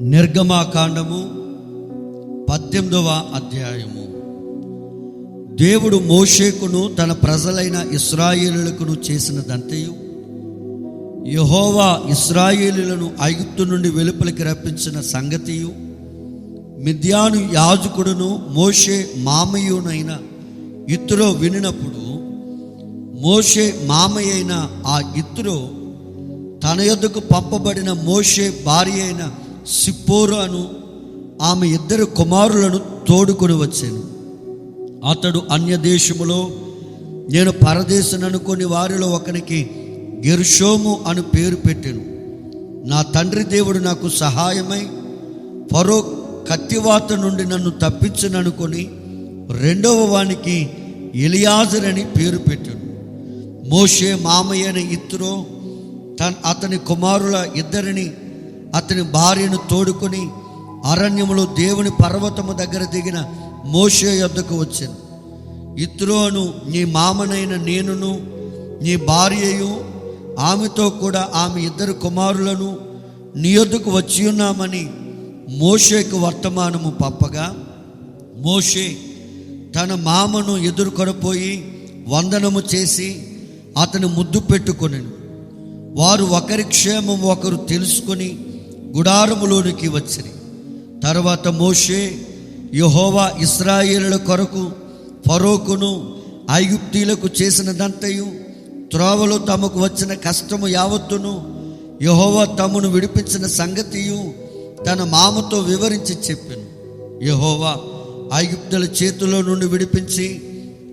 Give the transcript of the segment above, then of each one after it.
నిర్గమాకాండము పద్దెనిమిదవ అధ్యాయము. దేవుడు మోషేకును తన ప్రజలైన ఇస్రాయేలులకును చేసినదంతయు. యహోవా ఇస్రాయేలులను ఐగుప్తు నుండి వెలుపలికి రప్పించిన సంగతియు. మిద్యాను యాజకుడును మోషే మామయ్యునైన ఇత్తురో వినినప్పుడు మోషే మామయ్య అయిన ఆ ఇత్తురో తన యొద్దకు పంపబడిన మోషే భార్య అయిన సిప్పోరు అను ఆమె ఇద్దరు కుమారులను తోడుకొని వచ్చాను. అతడు అన్య దేశములో నేను పరదేశం అనుకొని వారిలో ఒకనికి గెర్షోము అని పేరు పెట్టాను. నా తండ్రి దేవుడు నాకు సహాయమై ఫరో కత్తివాత నుండి నన్ను తప్పించననుకొని రెండవ వానికి ఎలియాజర్ అని పేరు పెట్టాడు మోషే మామయ్య అని ఇత్తురో తన అతని కుమారుల ఇద్దరిని అతని భార్యను తోడుకొని అరణ్యములో దేవుని పర్వతము దగ్గర దిగిన మోషే యొద్దకు వచ్చింది. ఇత్రోను నీ మామనైన నేనును నీ భార్యయు ఆమెతో కూడా ఆమె ఇద్దరు కుమారులను నీ యొద్దకు వచ్చి ఉన్నామని మోషేకు వర్తమానము పప్పగా మోషే తన మామను ఎదుర్కొనపోయి వందనము చేసి అతను ముద్దు పెట్టుకొని వారు ఒకరి క్షేమం ఒకరు తెలుసుకొని గుడారములోనికి వచ్చింది తర్వాత మోషే యహోవా ఇస్రాయేలుల కొరకు ఫరోకును ఐగుప్తీలకు చేసినదంతయు త్రోవలో తమకు వచ్చిన కష్టము యావత్తును యహోవా తమను విడిపించిన సంగతియు తన మామతో వివరించి చెప్పాను. యహోవా ఐగుప్తుల చేతిలో నుండి విడిపించి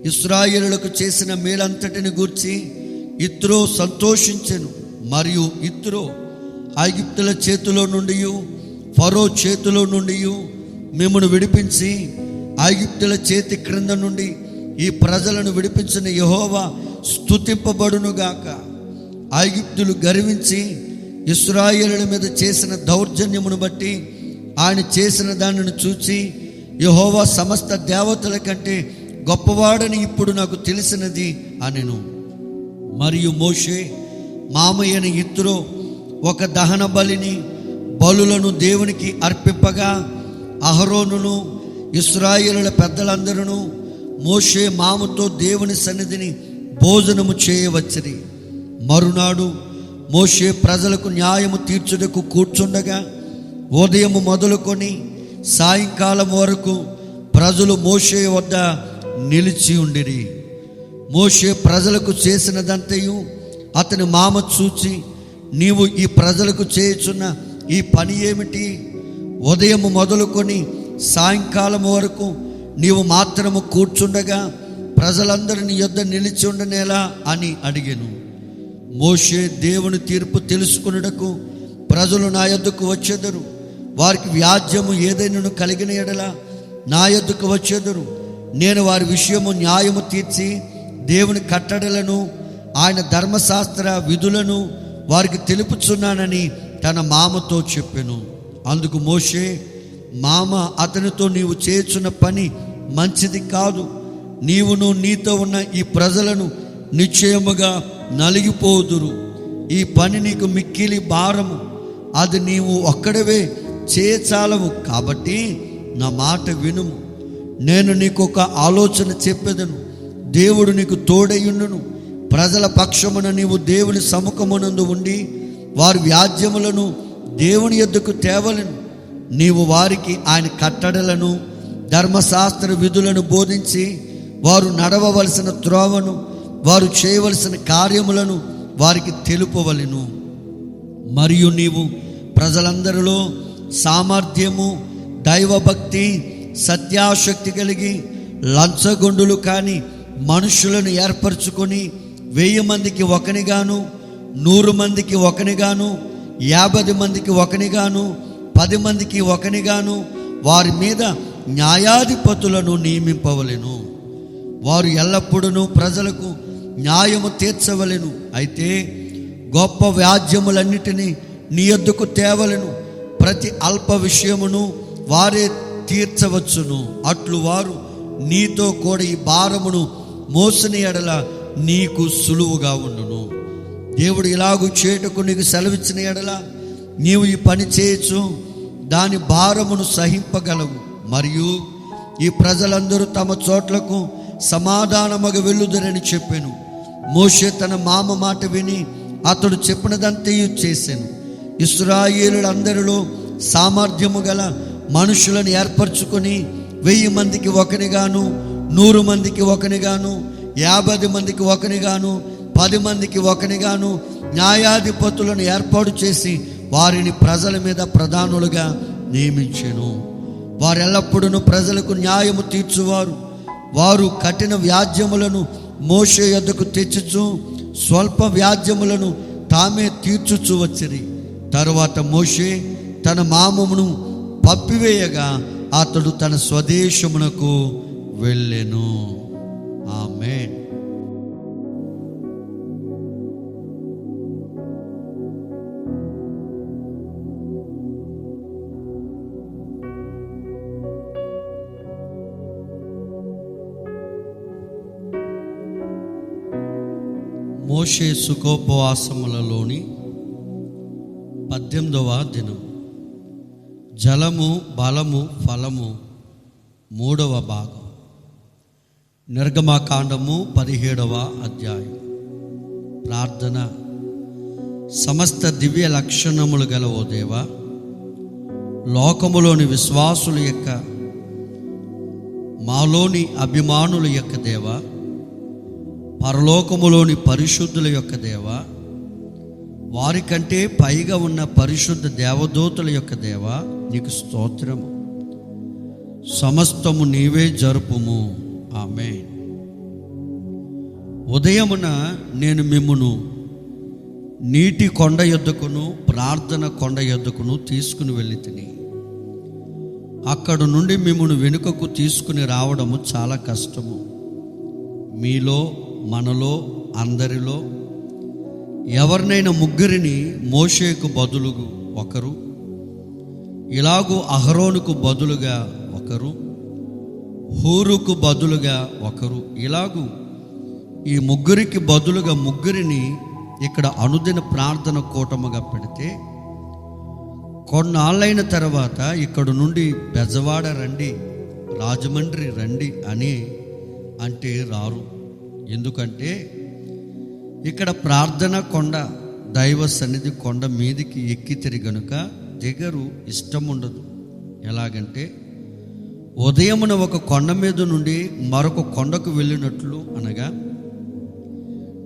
ఇస్రాయేలులకు చేసిన మేలంతటిని గూర్చి ఇత్రో సంతోషించెను. మరియు ఇత్రో ఐగుప్తుల చేతిలో నుండి ఫరో చేతిలో నుండి మిమ్మను విడిపించి ఐగుప్తుల చేతి క్రింద నుండి ఈ ప్రజలను విడిపించిన యహోవా స్థుతింపబడునుగాక ఐగుప్తులు గర్వించి ఇస్రాయేలుల మీద చేసిన దౌర్జన్యమును బట్టి ఆయన చేసిన దానిని చూచి యహోవా సమస్త దేవతల కంటే గొప్పవాడని ఇప్పుడు నాకు తెలిసినది అనెను. మరియు మోషే మామయ్యని ఇద్దరు ఒక దహన బలిని బలులను దేవునికి అర్పింపగా అహరోనును ఇస్రాయేలుల పెద్దలందరూ మోషే మామతో దేవుని సన్నిధిని భోజనము చేయవచ్చని మరునాడు మోషే ప్రజలకు న్యాయము తీర్చుటకు కూర్చుండగా ఉదయము మొదలుకొని సాయంకాలం వరకు ప్రజలు మోషే వద్ద నిలిచి ఉండిరి. మోషే ప్రజలకు చేసినదంతయు అతని మామ చూచి నీవు ఈ ప్రజలకు చేయుచున్న ఈ పని ఏమిటి? ఉదయం మొదలుకొని సాయంకాలం వరకు నీవు మాత్రము కూర్చుండగా ప్రజలందరిని యొద్ద నిలిచి ఉండనేలా అని అడిగాను. మోషే దేవుని తీర్పు తెలుసుకున్నటకు ప్రజలు నా యొద్దకు వచ్చేదరు. వారికి వ్యాజ్యము ఏదైనా కలిగిన ఎడలా నా యొద్దకు వచ్చేదరు. నేను వారి విషయము న్యాయము తీర్చి దేవుని కట్టడలను ఆయన ధర్మశాస్త్ర విధులను వారికి తెలుపుచున్నానని తన మామతో చెప్పాను. అందుకు మోషే మామ అతనితో నీవు చేయుచున్న పని మంచిది కాదు. నీవును నీతో ఉన్న ఈ ప్రజలను నిశ్చయముగా నలిగిపోదురు. ఈ పని నీకు మిక్కిలి భారము. అది నీవు ఒక్కడవే చేయచాలవు కాబట్టి నా మాట వినుము. నేను నీకు ఒక ఆలోచన చెప్పేదను. దేవుడు నీకు తోడయ్యుండును ప్రజల పక్షమున నీవు దేవుని సముఖమునందు ఉండి వారి వ్యాజ్యములను దేవుని ఎద్దుకు తేవలను. నీవు వారికి ఆయన కట్టడలను ధర్మశాస్త్ర విధులను బోధించి వారు నడవవలసిన త్రోవను వారు చేయవలసిన కార్యములను వారికి తెలుపవలెను. మరియు నీవు ప్రజలందరిలో సామర్థ్యము దైవభక్తి సత్యాశక్తి కలిగి లంచగొండులు కానీ మనుషులను ఏర్పరచుకొని వెయ్యి మందికి ఒకనిగాను నూరు మందికి ఒకనిగాను యాభై మందికి ఒకనిగాను పది మందికి ఒకనిగాను వారి మీద న్యాయాధిపతులను నియమింపవలెను. వారు ఎల్లప్పుడూ ప్రజలకు న్యాయము తీర్చవలెను. అయితే గొప్ప వ్యాజ్యములన్నిటినీ నీ ఎద్దుకు తేవలను. ప్రతి అల్ప విషయమును వారే తీర్చవచ్చును. అట్లు వారు నీతో కూడా ఈ భారమును మోసని ఎడల నీకు సులువుగా ఉండును. దేవుడు ఇలాగూ చేయుటకు నీకు సెలవిచ్చిన ఎడల నీవు ఈ పని చేయొచ్చు దాని భారమును సహింపగలవు. మరియు ఈ ప్రజలందరూ తమ చోట్లకు సమాధానముగా వెళ్ళుదరని చెప్పాను. మోషే తన మామ మాట విని అతడు చెప్పినదంతయు చేశాను. ఇస్రాయేలులందరిలో సామర్థ్యము గల మనుషులను ఏర్పరచుకొని వెయ్యి మందికి ఒకనిగాను నూరు మందికి ఒకనిగాను యాభై మందికి ఒకనిగాను పది మందికి ఒకనిగాను న్యాయాధిపతులను ఏర్పాటు చేసి వారిని ప్రజల మీద ప్రధానులుగా నియమించెను. వారు ఎల్లప్పుడూ ప్రజలకు న్యాయము తీర్చువారు. వారు కఠిన వ్యాజ్యములను మోసే యొద్దకు తెచ్చుచు స్వల్ప వ్యాజ్యములను తామే తీర్చుచు వచ్చిరి. తరువాత మోషే తన మామమును పప్పివేయగా అతడు తన స్వదేశమునకు వెళ్ళెను. ఆమెన్ మోషే సుఖోపవాసములలోని పద్దెనిమిదవ దినం. జలము బలము ఫలము మూడవ భాగం. నిర్గమాకాండము పదిహేడవ అధ్యాయం. ప్రార్థన. సమస్త దివ్య లక్షణములు గల ఓ దేవా లోకములోని విశ్వాసుల యొక్క మాలోని అభిమానుల యొక్క దేవ పరలోకములోని పరిశుద్ధుల యొక్క దేవ వారికంటే పైగా ఉన్న పరిశుద్ధ దేవదూతల యొక్క దేవ నీకు స్తోత్రము. సమస్తము నీవే జరుపుము. ఆమె ఉదయమున నేను మిమ్మును నీటి కొండ యొద్దకును ప్రార్థన కొండ యొద్దకును తీసుకుని వెళ్ళి తిని అక్కడ నుండి మిమ్మను వెనుకకు తీసుకుని రావడము చాలా కష్టము. మీలో మనలో అందరిలో ఎవరినైనా ముగ్గురిని మోషేకు బదులుగు ఒకరు ఇలాగూ అహరోనుకు బదులుగా ఒకరు హూరుకు బదులుగా ఒకరు. ఇలాగూ ఈ ముగ్గురికి బదులుగా ముగ్గురిని ఇక్కడ అనుదిన ప్రార్థన కూటముగా పెడితే కొన్నాళ్ళైన తర్వాత ఇక్కడ నుండి బెజవాడ రండి రాజమండ్రి రండి అని అంటే రారు. ఎందుకంటే ఇక్కడ ప్రార్థన కొండ దైవ సన్నిధి కొండ మీదికి ఎక్కితిరి గనుక దిగరు ఇష్టం ఉండదు ఎలాగంటే ఉదయమున ఒక కొండ మీద నుండి మరొక కొండకు వెళ్ళినట్లు అనగా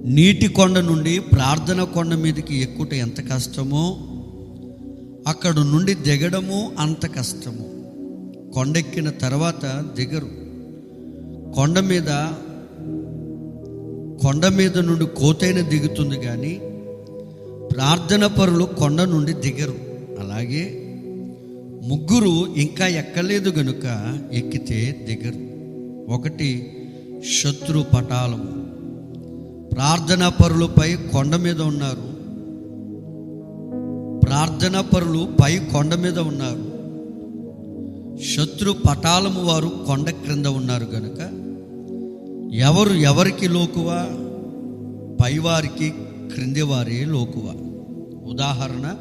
నీటి కొండ నుండి ప్రార్థన కొండ మీదకి ఎక్కుట ఎంత కష్టమో అక్కడ నుండి దిగడము అంత కష్టము. కొండెక్కిన తర్వాత దిగరు. కొండ మీద కొండ మీద నుండి కోతైన దిగుతుంది కానీ ప్రార్థన పరులు కొండ నుండి దిగరు. అలాగే ముగ్గురు ఇంకా ఎక్కలేదు గనుక ఎక్కితే దిగరు ఒకటి శత్రు పటాలము. ప్రార్థనా పరులపై కొండ మీద ఉన్నారు. ప్రార్థనా పరులు పై కొండ మీద ఉన్నారు. శత్రు పటాలము వారు కొండ క్రింద ఉన్నారు గనుక. ఎవరు ఎవరికి లోకువా? పైవారికి క్రింది వారే లోకువా? ఉదాహరణ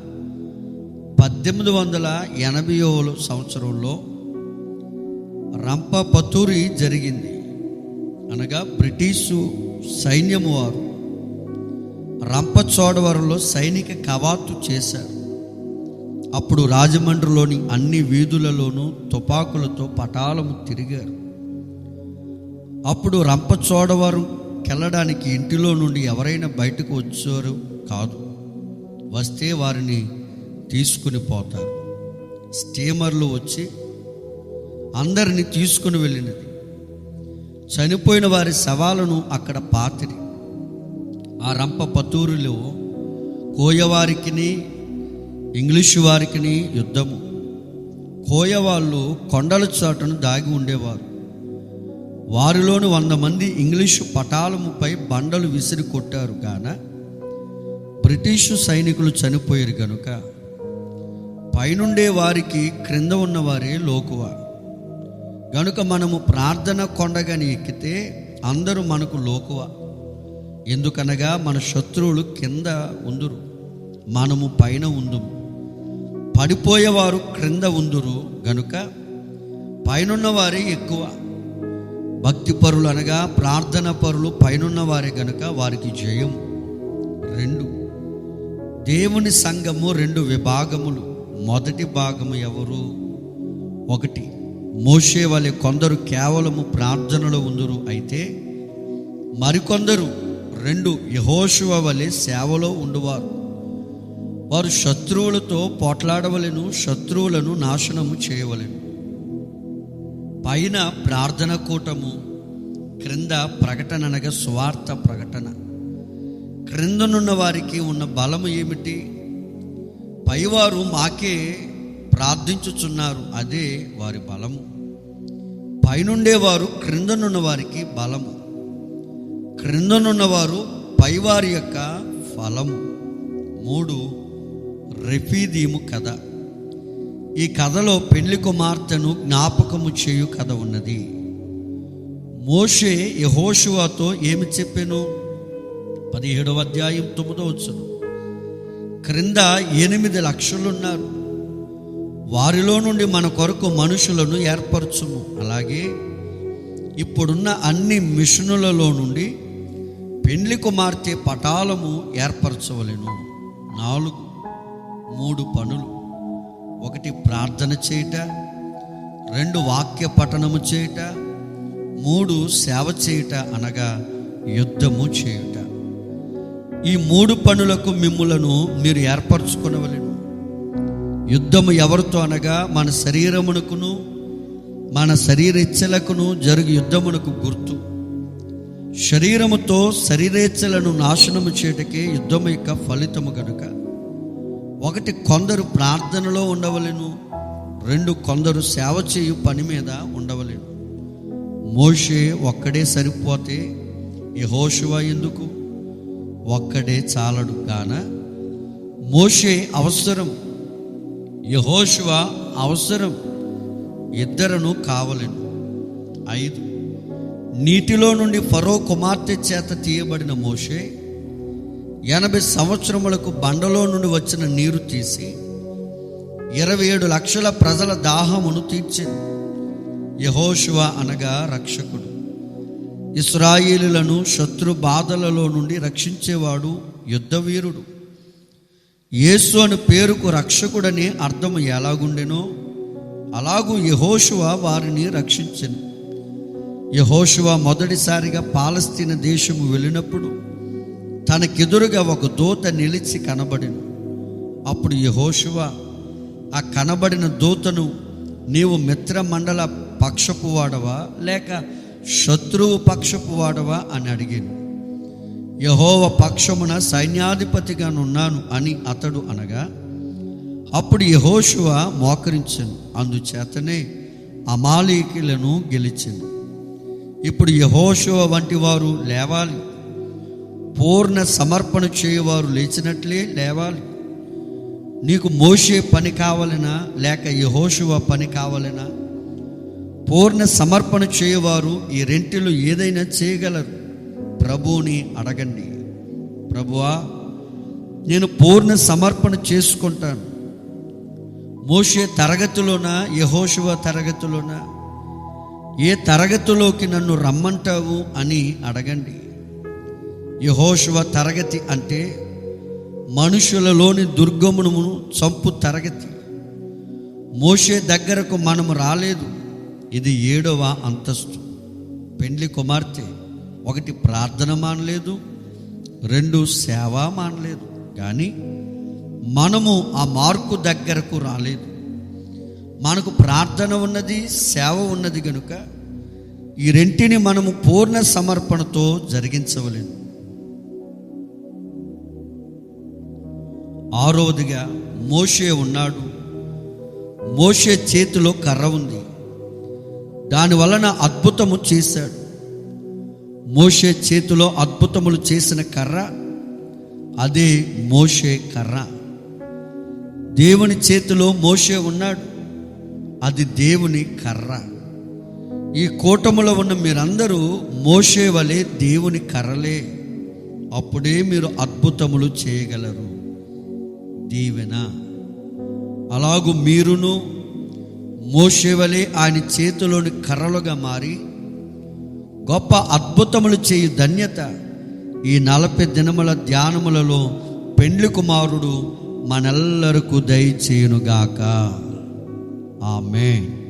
పద్దెనిమిది వందల ఎనభై సంవత్సరంలో రంపపతూరి జరిగింది. అనగా బ్రిటిషు సైన్యము వారు రంపచోడవరంలో సైనిక కవాతు చేశారు. అప్పుడు రాజమండ్రిలోని అన్ని వీధులలోనూ తుపాకులతో పటాలము తిరిగారు. అప్పుడు రంపచోడవరం కెళ్ళడానికి ఇంటిలో నుండి ఎవరైనా బయటకు వచ్చారు? కాదు. వస్తే వారిని తీసుకుని పోతారు. స్టీమర్లు వచ్చి అందరిని తీసుకుని వెళ్ళినది. చనిపోయిన వారి శవాలను అక్కడ పాతిరి. ఆ రంప పతూరులో కోయవారికిని ఇంగ్లీషు వారికిని యుద్ధము. కోయవాళ్ళు కొండల చాటును దాగి ఉండేవారు. వారిలోని వంద మంది ఇంగ్లీషు పటాలముపై బండలు విసిరి కొట్టారు కాన బ్రిటిషు సైనికులు చనిపోయారు కనుక పైనుండే వారికి క్రింద ఉన్నవారే లోకువ. గనుక మనము ప్రార్థన కొండగాని ఎక్కితే అందరూ మనకు లోకువ. ఎందుకనగా మన శత్రువులు కింద ఉందురు మనము పైన ఉందుము. పడిపోయేవారు క్రింద ఉందురు గనుక పైనున్న వారే ఎక్కువ. భక్తి పరులు అనగా ప్రార్థన పరులు పైనున్న వారే గనుక వారికి జయం రెండు. దేవుని సంఘము రెండు విభాగములు. మొదటి భాగము ఎవరు? ఒకటి. మోషే వలె కొందరు కేవలము ప్రార్థనలో ఉందరు అయితే మరికొందరు రెండు యహోశివ వలె సేవలో ఉండువారు. వారు శత్రువులతో పోట్లాడవలెను శత్రువులను నాశనము చేయవలెను. పైన ప్రార్థన కూటము క్రింద ప్రకటన అనగా స్వార్థ ప్రకటన. క్రిందనున్న వారికి ఉన్న బలము ఏమిటి? పైవారు మాకే ప్రార్థించుచున్నారు అదే వారి బలము. పైనుండేవారు క్రిందనున్న వారికి బలము. క్రిందనున్నవారు పైవారి యొక్క ఫలము. మూడు రెఫీదీము కథ. ఈ కథలో పెళ్ళి కుమార్తెను జ్ఞాపకము చేయు కథ ఉన్నది. మోషే యహోషువాతో ఏమి చెప్పాను? పదిహేడవ అధ్యాయం తొమ్మిదో వచ్చును క్రింద ఎనిమిది లక్షలున్నారు. వారిలో నుండి మన కొరకు మనుషులను ఏర్పరచుము. అలాగే ఇప్పుడున్న అన్ని మిషనులలో నుండి పెండ్లి కుమార్తె పటాలము ఏర్పరచవలను. నాలుగు మూడు పనులు. ఒకటి ప్రార్థన చేయుట రెండు వాక్య పఠనము చేయుట మూడు సేవ చేయుట అనగా యుద్ధము చేయుట. ఈ మూడు పనులకు మిమ్ములను మీరు ఏర్పరచుకునవలను. యుద్ధము ఎవరితో అనగా మన శరీరమునకును మన శరీరేచ్ఛలకును జరుగు యుద్ధమునకు గుర్తు. శరీరముతో శరీరేచ్ఛలను నాశనము చేయటకే యుద్ధము యొక్క ఫలితము కనుక ఒకటి కొందరు ప్రార్థనలో ఉండవలెను రెండు కొందరు సేవ చేయు పని మీద ఉండవలను. మోషే ఒక్కడే సరిపోతే యహోషువ ఎందుకు? ఒక్కడే చాలడు కాన మోషే అవసరం యహోషువ అవసరం ఇద్దరును కావలను. ఐదు నీటిలో నుండి ఫరో కుమార్తె చేత తీయబడిన మోషే ఎనభై సంవత్సరములకు బండలో నుండి వచ్చిన నీరు తీసి ఇరవై ఏడు లక్షల ప్రజల దాహమును తీర్చింది యహోషువ అనగా రక్షకుడు. ఇస్రాయిలులను శత్రు బాధలలో నుండి రక్షించేవాడు యుద్ధవీరుడు. యేసు అని పేరుకు రక్షకుడని అర్థం ఎలాగుండెనో అలాగూ యహోషువ వారిని రక్షించను. యహోషువ మొదటిసారిగా పాలస్తీన దేశము వెళ్ళినప్పుడు తనకెదురుగా ఒక దూత నిలిచి కనబడిను. అప్పుడు యహోషువ ఆ కనబడిన దూతను నీవు మిత్ర మండల పక్షపు వాడవా? లేక శత్రువు పక్షపు వాడవా అని అడిగాను. యహోవ పక్షమున సైన్యాధిపతిగా ఉన్నాను అని అతడు అనగా అప్పుడు యహోషువ మోకరించను. అందుచేతనే అమాలీకులను గెలిచింది ఇప్పుడు యహోషువ వంటి వారు లేవాలి. పూర్ణ సమర్పణ చేయవారు లేచినట్లే లేవాలి. నీకు మోసే పని కావాలనా? లేక యహోశువ పని కావాలనా? పూర్ణ సమర్పణ చేయవారు ఈ రెంటిలో ఏదైనా చేయగలరు. ప్రభువుని అడగండి. ప్రభువా నేను పూర్ణ సమర్పణ చేసుకుంటాను. మోషే తరగతిలోనా యహోశివ తరగతిలోనా ఏ తరగతిలోకి నన్ను రమ్మంటావు అని అడగండి. యహోశివ తరగతి అంటే మనుషులలోని దుర్గమును చంపు తరగతి. మోషే దగ్గరకు మనము రాలేదు. ఇది ఏడవ అంతస్తు. పెండ్లి కుమార్తె ఒకటి ప్రార్థన మానలేదు రెండు సేవ మానలేదు కానీ మనము ఆ మార్కు దగ్గరకు రాలేదు. మనకు ప్రార్థన ఉన్నది సేవ ఉన్నది కనుక ఈ రెంటిని మనము పూర్ణ సమర్పణతో జరిగించవలేదు ఆరోదిగా మోషే ఉన్నాడు. మోషే చేతిలో కర్ర ఉంది. దాని వలన అద్భుతము చేశాడు. మోషే చేతిలో అద్భుతములు చేసిన కర్ర అదే మోషే కర్ర. దేవుని చేతిలో మోషే ఉన్నాడు అది దేవుని కర్ర. ఈ కూటములో ఉన్న మీరందరూ మోషే వలె దేవుని కర్రలే. అప్పుడే మీరు అద్భుతములు చేయగలరు. దీవెన. అలాగు మీరును మోషేవలే ఆయన చేతిలోని కర్రలుగా మారి గొప్ప అద్భుతములు చేయు ధన్యత ఈ నలభై దినముల ధ్యానములలో పెండ్లి కుమారుడు మనెల్లరకు దయచేయునుగాక. ఆమెన్.